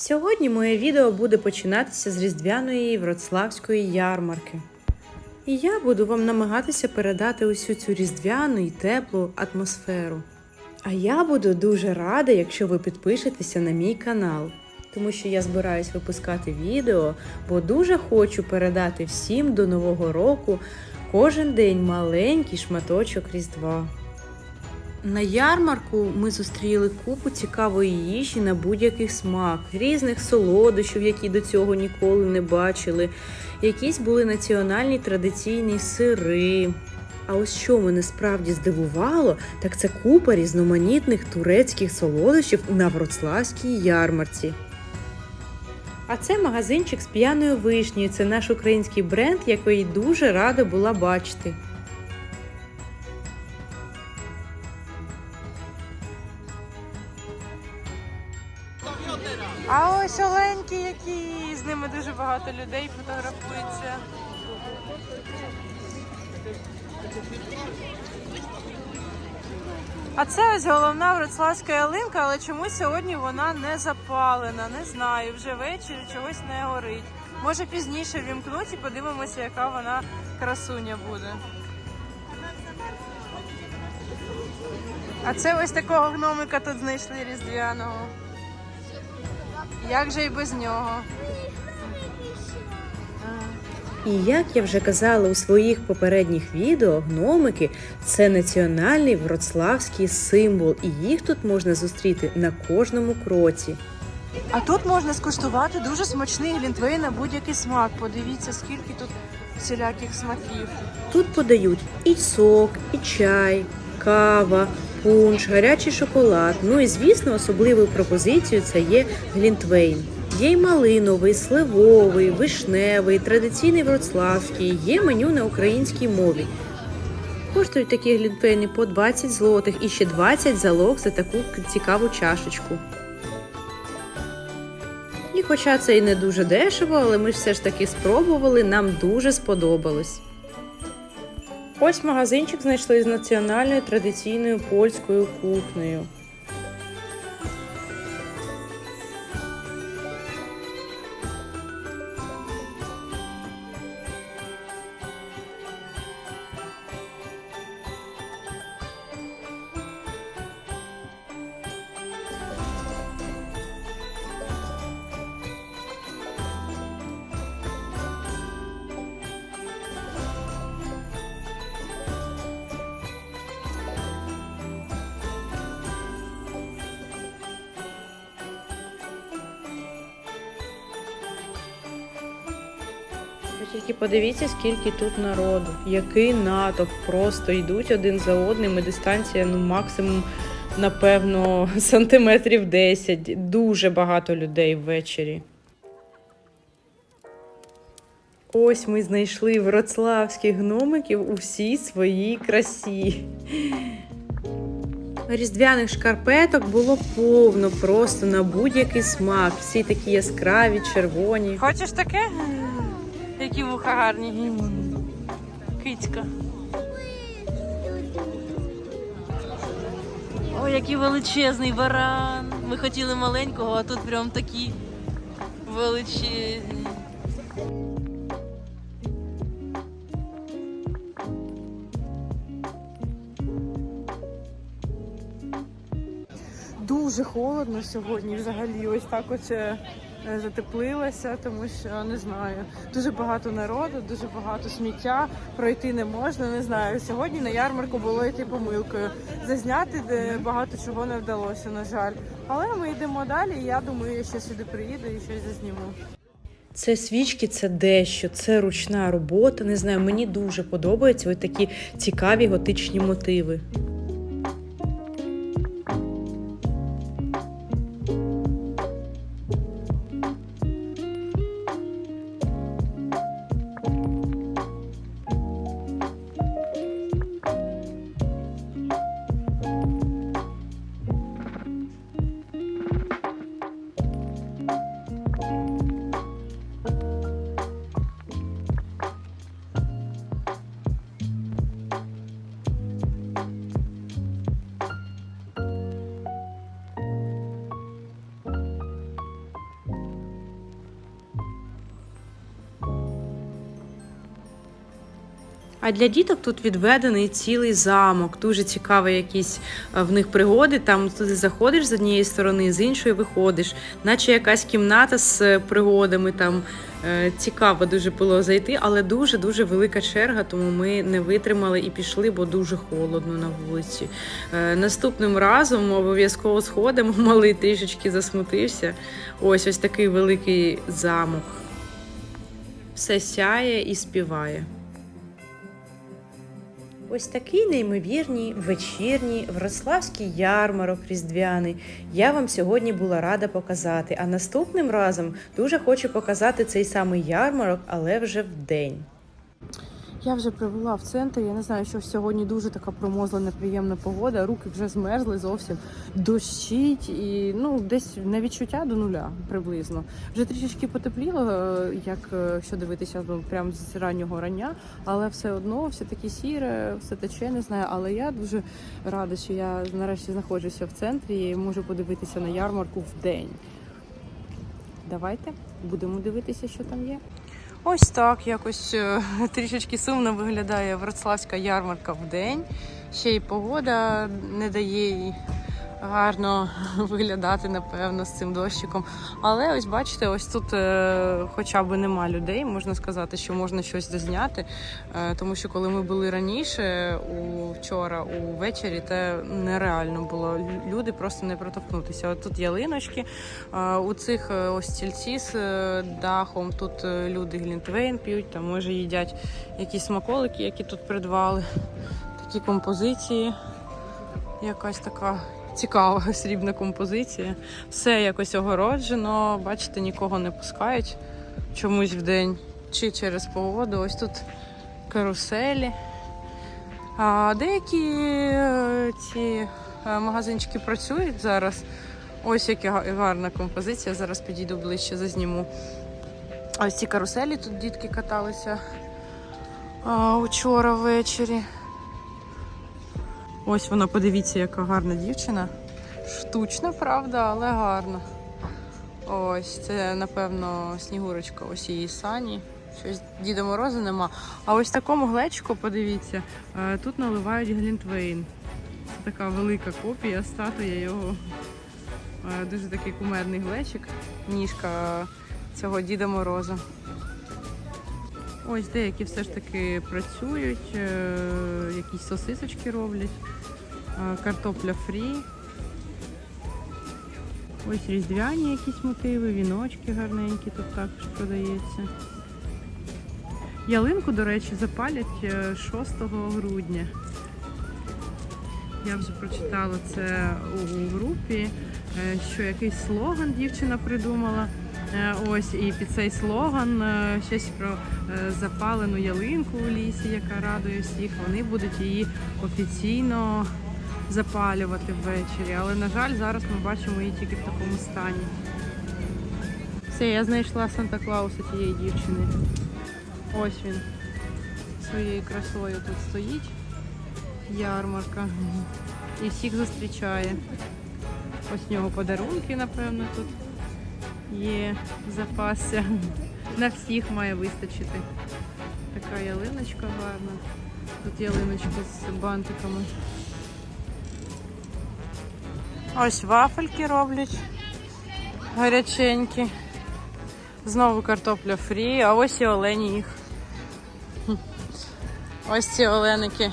Сьогодні моє відео буде починатися з різдвяної вроцлавської ярмарки. І я буду вам намагатися передати усю цю різдвяну і теплу атмосферу. А я буду дуже рада, якщо ви підпишетеся на мій канал, тому що я збираюсь випускати відео, бо дуже хочу передати всім до Нового року кожен день маленький шматочок Різдва. На ярмарку ми зустріли купу цікавої їжі на будь-який смак, різних солодощів, які до цього ніколи не бачили. Якісь були національні традиційні сири. А ось що мене справді здивувало, так це купа різноманітних турецьких солодощів на Вроцлавській ярмарці. А це магазинчик з п'яною вишнею. Це наш український бренд, який дуже рада була бачити. А ось оленькі, які з ними дуже багато людей фотографується. А це ось головна вроцлавська ялинка, але чомусь сьогодні вона не запалена. Не знаю, вже ввечері чогось не горить. Може пізніше вімкнуть і подивимося, яка вона красуня буде. А це ось такого гномика тут знайшли різдвяного. Як же і без нього? І як я вже казала у своїх попередніх відео, гномики це національний вроцлавський символ, і їх тут можна зустріти на кожному кроці. А тут можна скуштувати дуже смачний глінтвейн на будь-який смак. Подивіться, скільки тут всіляких смаків. Тут подають і сок, і чай, кава, пунш, гарячий шоколад. Ну і звісно, особливою пропозицією це є глінтвейн. Є й малиновий, сливовий, вишневий, традиційний вроцлавський, є меню на українській мові. Коштують такі глінтвейни по 20 злотих і ще 20 залог за таку цікаву чашечку. І хоча це і не дуже дешево, але ми ж все ж таки спробували, нам дуже сподобалось. Ось магазинчик знайшли з національною традиційною польською кухнею. Тільки подивіться, скільки тут народу, який натовп, просто йдуть один за одним, і дистанція ну максимум, напевно, сантиметрів 10. Дуже багато людей ввечері. Ось ми знайшли вроцлавських гномиків у всій своїй красі. Різдвяних шкарпеток було повно, просто на будь-який смак. Всі такі яскраві, червоні. Хочеш таке? Які вуха гарні. Кицька. Ой, який величезний баран. Ми хотіли маленького, а тут прям такі величезні. Дуже холодно сьогодні взагалі. Ось так ось е, е, затеплилася, тому що не знаю. Дуже багато народу, дуже багато сміття. Пройти не можна. Не знаю. Сьогодні на ярмарку було йти помилкою. Зазняти багато чого не вдалося, на жаль. Але ми йдемо далі. і Я думаю, я ще сюди приїду і щось зазніму. Це свічки, це дещо, це ручна робота. Не знаю, мені дуже подобаються ось такі цікаві готичні мотиви. А для діток тут відведений цілий замок. Дуже цікаві якісь е, в них пригоди. Там туди заходиш з однієї сторони, з іншої виходиш, наче якась кімната з е, пригодами. Там Е, цікаво дуже було зайти, але дуже дуже велика черга, тому ми не витримали і пішли, бо дуже холодно на вулиці. Наступним разом обов'язково сходимо. Малий трішечки засмутився. Ось ось такий великий замок. Все сяє і співає. Ось такий неймовірний вечірній Вроцлавський ярмарок різдвяний. Я вам сьогодні була рада показати. А наступним разом дуже хочу показати цей самий ярмарок, але вже вдень. Я вже прибула в центр. Я не знаю, що сьогодні дуже така промозла, неприємна погода. Руки вже змерзли зовсім дощить і ну десь на відчуття до нуля приблизно. Вже трішечки потепліло, е, як е, що дивитися ну, прямо з раннього рання, але все одно все таке сіре, все тече, не знаю. Але я дуже рада, що я нарешті знаходжуся в центрі і можу подивитися на ярмарку в день. Давайте будемо дивитися, що там є. Ось так якось е, трішечки сумно виглядає Вроцлавська ярмарка в день. Ще й погода не дає їй гарно виглядати, напевно, з цим дощиком. Але ось бачите, ось тут е, хоча б нема людей, можна сказати, що можна щось дозняти. Е, тому що коли ми були раніше, у вчора, увечері, це нереально було. Люди просто не протовкнутися. От тут ялиночки, е, у цих е, ось стільці з е, дахом. Тут е, люди глінтвейн п'ють, там може їдять якісь смаколики, які тут придбали. Такі композиції. Якась така цікава срібна композиція. Все якось огороджено. Бачите, нікого не пускають чомусь в день чи через погоду. Ось тут каруселі. А деякі е, ці е, магазинчики працюють зараз. Ось яка гарна композиція. Зараз підійду ближче, зазніму. Ось ці каруселі тут дітки каталися а, учора ввечері. Ось вона, подивіться, яка гарна дівчина. Штучна, правда, але гарна. Ось, це, напевно, Снігурочка, ось її сані. Щось Діда Мороза нема. А ось такому глечику, подивіться, е, тут наливають Глінтвейн. Це така велика копія, статуя його. Е, Дуже такий кумедний глечик, ніжка цього Діда Мороза. Ось деякі все ж таки працюють, е, якісь сосисочки роблять, картопля фрі. Ось різдвяні якісь мотиви, віночки гарненькі тут також продається. Ялинку, до речі, запалять е, 6 грудня. Я вже прочитала це у групі, е, що якийсь слоган дівчина придумала. Е, Ось і під цей слоган е, щось про е, запалену ялинку у лісі, яка радує всіх. Вони будуть її офіційно запалювати ввечері. Але, на жаль, зараз ми бачимо її тільки в такому стані. Все, я знайшла Санта Клауса тієї дівчини. Ось він своєю красою тут стоїть. Ярмарка. І всіх зустрічає. Ось нього подарунки, напевно, тут є запасся. На всіх має вистачити. Така ялиночка гарна. Тут ялиночка з бантиками. Ось вафельки роблять. Гаряченькі. Знову картопля фрі, а ось і олені їх. Ось ці оленики,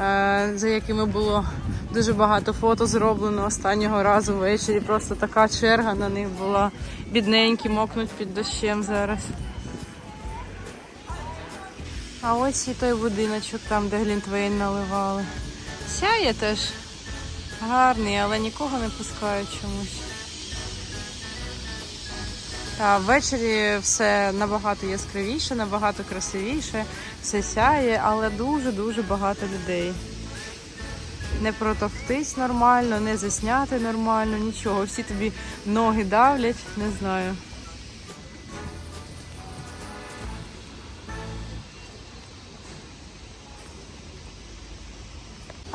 е, за якими було дуже багато фото зроблено останнього разу ввечері. Просто така черга на них була. Бідненькі, мокнуть під дощем зараз. А ось і той будиночок там, де Глінтвейн наливали. Сяє теж гарний, але нікого не пускають чомусь. Та ввечері все набагато яскравіше, набагато красивіше, все сяє, але дуже-дуже багато людей. Не протовтись нормально, не засняти нормально, нічого. Всі тобі ноги давлять, не знаю.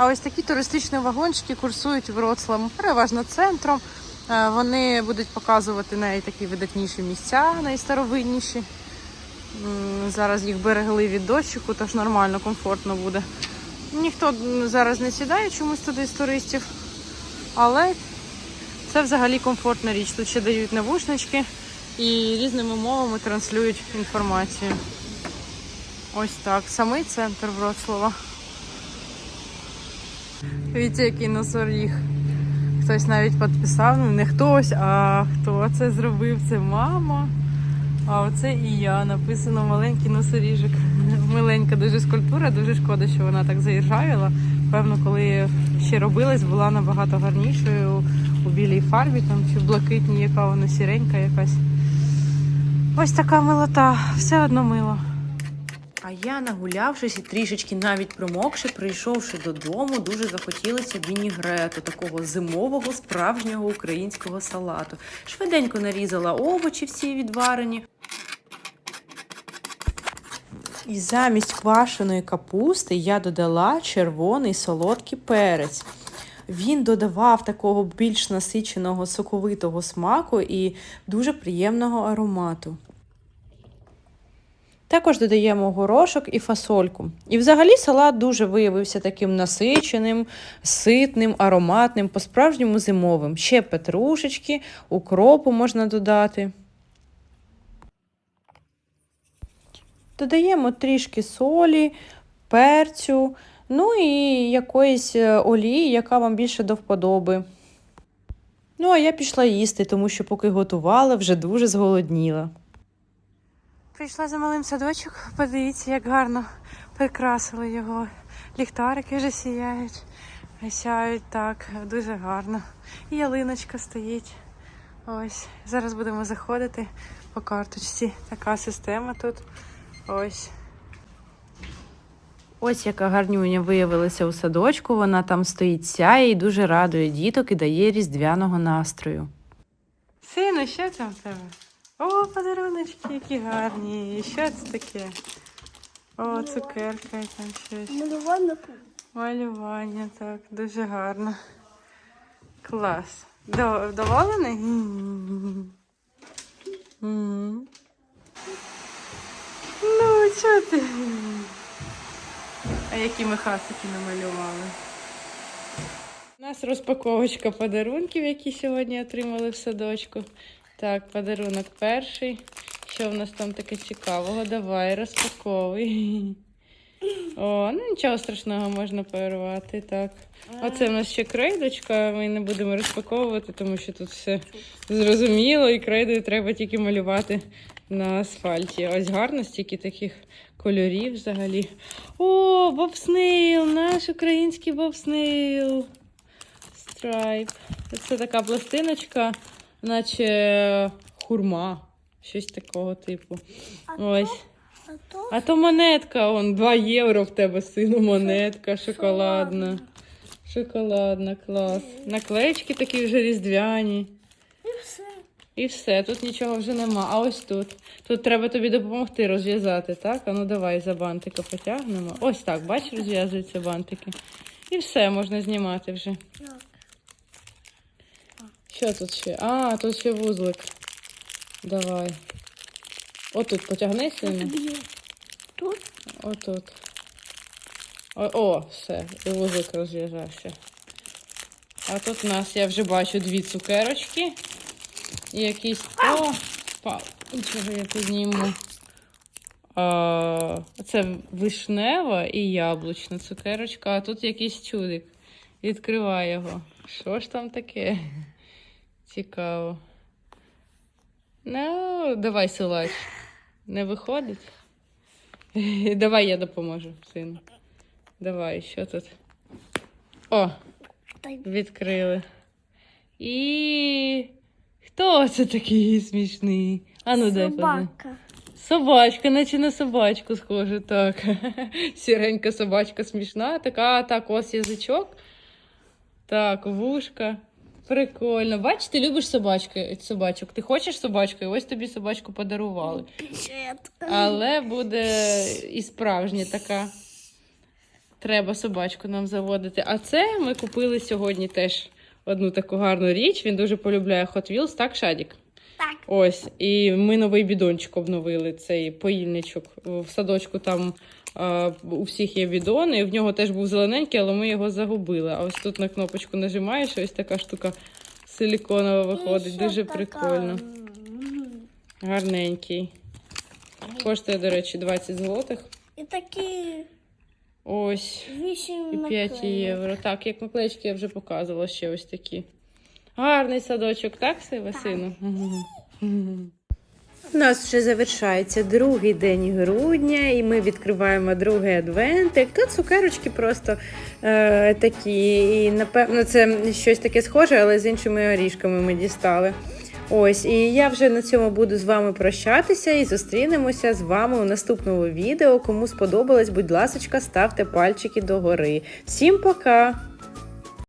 А ось такі туристичні вагончики курсують Вроцлавом, переважно центром. Е, Вони будуть показувати найтакі видатніші місця, найстаровинніші. Зараз їх берегли від дощику, тож нормально, комфортно буде. Ніхто зараз не сідає чомусь туди з туристів, але це взагалі комфортна річ. Тут ще дають навушнички і різними мовами транслюють інформацію. Ось так, самий центр Вроцлава. Дивіться, який носоріг. Хтось навіть підписав, ну не хтось, а хто це зробив? Це мама. А оце і я. Написано маленький носоріжик. Миленька дуже скульптура, дуже шкода, що вона так заіржавіла. Певно, коли ще робилась, була набагато гарнішою у білій фарбі там чи в блакитній, яка вона сіренька якась. Ось така милота, все одно мило. А я, нагулявшись і трішечки навіть промокши, прийшовши додому, дуже захотілося вінігрету, такого зимового справжнього українського салату. Швиденько нарізала овочі всі відварені. І замість квашеної капусти я додала червоний солодкий перець. Він додавав такого більш насиченого соковитого смаку і дуже приємного аромату. Також додаємо горошок і фасольку. І взагалі салат дуже виявився таким насиченим, ситним, ароматним, по-справжньому зимовим. Ще петрушечки, укропу можна додати. Додаємо трішки солі, перцю, ну і якоїсь е, олії, яка вам більше до вподоби. Ну, а я пішла їсти, тому що поки готувала, вже дуже зголодніла. Прийшла за малим садочок, подивіться, як гарно прикрасили його. Ліхтарики вже сіяють, сяють так, дуже гарно. І ялиночка стоїть. Ось. Зараз будемо заходити по карточці. Така система тут. Ось. Ось яка гарнюня виявилася у садочку. Вона там стоїть сяє і дуже радує діток і дає різдвяного настрою. Сину, що там в тебе? О, подаруночки, які гарні. І що це таке? О, цукерка і там щось. Малювання Малювання, так, дуже гарно. Клас. До- Вдоволений? Ну, що ти? А які ми хасики намалювали? У нас розпаковочка подарунків, які сьогодні отримали в садочку. Так, подарунок перший. Що в нас там таке цікавого? Давай, розпаковуй. О, ну нічого страшного можна порвати. Так. Оце в нас ще крейдочка. Ми не будемо розпаковувати, тому що тут все зрозуміло, і крейдою треба тільки малювати на асфальті. Ось гарно, стільки таких кольорів взагалі. О, бобснейл, наш український бобснейл. Страйп. Це така пластиночка, наче хурма. Щось такого типу. Ось. А то А то монетка, он 2 євро в тебе, сину, монетка шоколадна. Шоколадна, клас. Наклеєчки такі вже різдвяні. і все. І все, тут нічого вже нема. А ось тут. Тут треба тобі допомогти розв'язати, так? А ну давай за бантика потягнемо. Ось так, бачиш, розв'язуються бантики. І все, можна знімати вже. Що тут ще? А, тут ще вузлик. Давай. Отут потягни сильно. Тут Отут. О, о, все, і вузик розв'язався. А тут у нас, я вже бачу дві цукерочки. І якісь. О! Впав. Чого я підніму? А, це вишнева і яблучна цукерочка, а тут якийсь чудик. Відкривай його. Що ж там таке? Цікаво. Ну, давай силач. Не виходить? Давай я допоможу, сину. Давай, що тут? О, відкрили. І хто це такий смішний? А ну дай собака. Собачка, наче на собачку схоже, так. Сіренька собачка смішна, така, так, ось язичок. Так, вушка. Прикольно. Бач, ти любиш собачки, собачок. Ти хочеш собачку, і ось тобі собачку подарували. Але буде і справжня така. Треба собачку нам заводити. А це ми купили сьогодні теж одну таку гарну річ. Він дуже полюбляє Hot Wheels, так, Шадік? Так. Ось, і ми новий бідончик обновили, цей поїльничок. В садочку там у всіх є бідон, і в нього теж був зелененький, але ми його загубили. А ось тут на кнопочку нажимаєш, ось така штука силіконова виходить. Дуже прикольно. Гарненький. Коштує, до речі, 20 злотих. І такі Ось. І 5 євро. Так, як наклеечки я вже показувала ще ось такі. Гарний садочок, так, Сива, сину? У нас вже завершається другий день грудня, і ми відкриваємо другий адвентик. Тут цукерочки просто е, такі. І напевно це щось таке схоже, але з іншими оріжками ми дістали. Ось, і я вже на цьому буду з вами прощатися і зустрінемося з вами у наступному відео. Кому сподобалось, будь ласка, ставте пальчики догори. Всім пока!